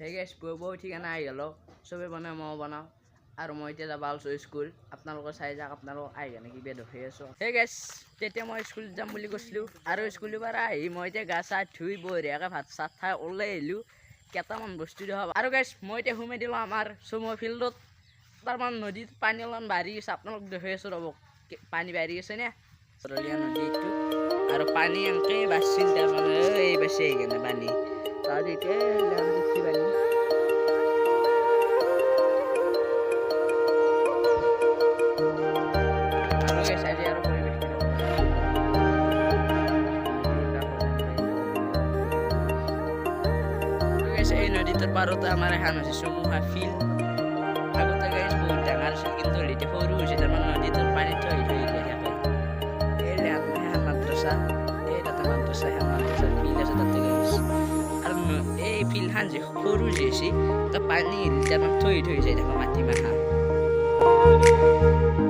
সেই গেছ বৈ ঠিকানা আহি গ'ল। চবেই বনাই মই বনাওঁ আৰু মই এতিয়া যাব আছোঁ স্কুল। আপোনালোকে চাই যাওক আপোনালোকক আহি কেনে কিবা দেখি আছোঁ। সেই গেছ, তেতিয়া মই স্কুল যাম বুলি কৈছিলোঁ। আৰু স্কুলৰ পৰা আহি মই এতিয়া গা চা ধুই বঢ়িয়াকৈ ভাত চাত খাই ওলাই আহিলোঁ। কেইটামান বস্তু দেখা আৰু গেছ, মই এতিয়া সোমাই দিলোঁ আমাৰ চুমৰ ফিল্ডত। তাৰমান নদীত পানী অলপমান বাঢ়ি গৈছে। আপোনালোক দেখি আছোঁ ৰ'ব পানী বাঢ়ি গৈছে নে? চৰলীয়া নদী এইটো আৰু পানী এনেকৈ বাঢ়ছিল তাৰমানে এই বাচি আহি কেনে পানী। তাত এতিয়া যাম দেখি পানী আৰু guys, আজি আৰু পৰিৱেশটো আৰু guys, এই নদীটোৰ পাৰতে আমাৰ এখন আছে চমুহা ফিল্ড আগতে গাইজ বহুত ডাঙৰ আছিল কিন্তু এতিয়া সৰু হৈছে তাৰমানে নদীটোৰ পানীত থৈ থৈ গৈ থাকে এই এখন মাদ্ৰাছা এই তাতে মাদ্ৰাছা এখন মাদ্ৰাছা ফিল্ড এই ফিল্ডখন যে সৰু যে আছে তাত পানী তাৰমানে থৈ থৈ যায় থাকে মাটিমাহা আৰু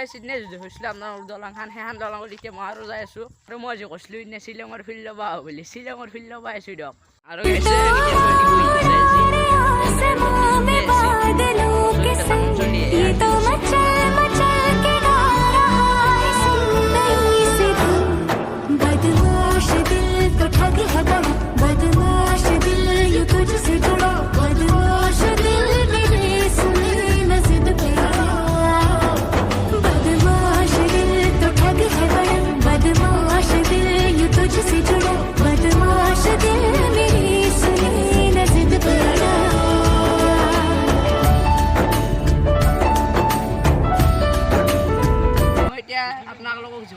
গাই সিদিনা যদি হৈছিলে আপোনাৰ দলংখন সেইখন দলঙত এতিয়া মই আৰু যাই আছোঁ। আৰু মই যে কৈছিলোঁ সিদিনা শ্বিলঙৰ ফিল্ড ল'ব বুলি, শ্বিলঙৰ ফিল্ড ল'ব আহিছোঁ দিয়ক। আৰু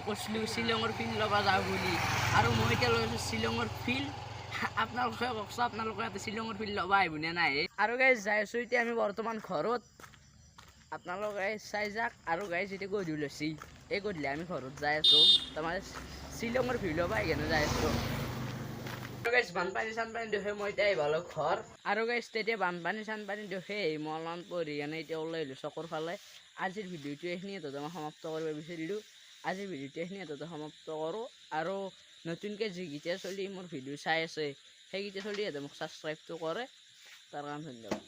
কৈছিলোঁ, শ্বিলঙৰ ফিল্ড ল'ব যাওঁ বুলি। আৰু মই এতিয়া লৈ শ্বিলঙৰ ফিল্ড আপোনালোকে কওকচোন আপোনালোকে ইয়াতে শ্বিলঙৰ ফিল্ড ল'ব আহিবনে নাই। আৰু গাইজ যাই আছোঁ এতিয়া আমি বৰ্তমান ঘৰত। আপোনালোকে চাই যাওক। আৰু গাইজ এতিয়া গধূলি হৈছে এই গধূলি আমি ঘৰত যাই আছোঁ। তাৰমানে শ্বিলঙৰ ফিল্ড ল'ব আহি কেনে যাই আছোঁ। গাইজ বানপানী চানপানী দেখে মই এতিয়া আহিব ঘৰ। আৰু গাইজ তেতিয়া বানপানী চানপানী দেখে মই অলপমান পঢ়ি কেনে এতিয়া ওলাই আহিলোঁ চকৰ ফালে আজিৰ ভিডিঅ'টো এইখিনিয়ে, তাতে সমাপ্ত কৰিব বিচাৰিলোঁ। আজিৰ ভিডিঅ'টো এইখিনিয়ে তাতে সমাপ্ত কৰোঁ। আৰু নতুনকৈ যিকেইটা চলি মোৰ ভিডিঅ' চাই আছে সেইকেইটা চলি সিহঁতে মোক ছাবস্ক্ৰাইবটো কৰে। তাৰ কাৰণে ধন্যবাদ।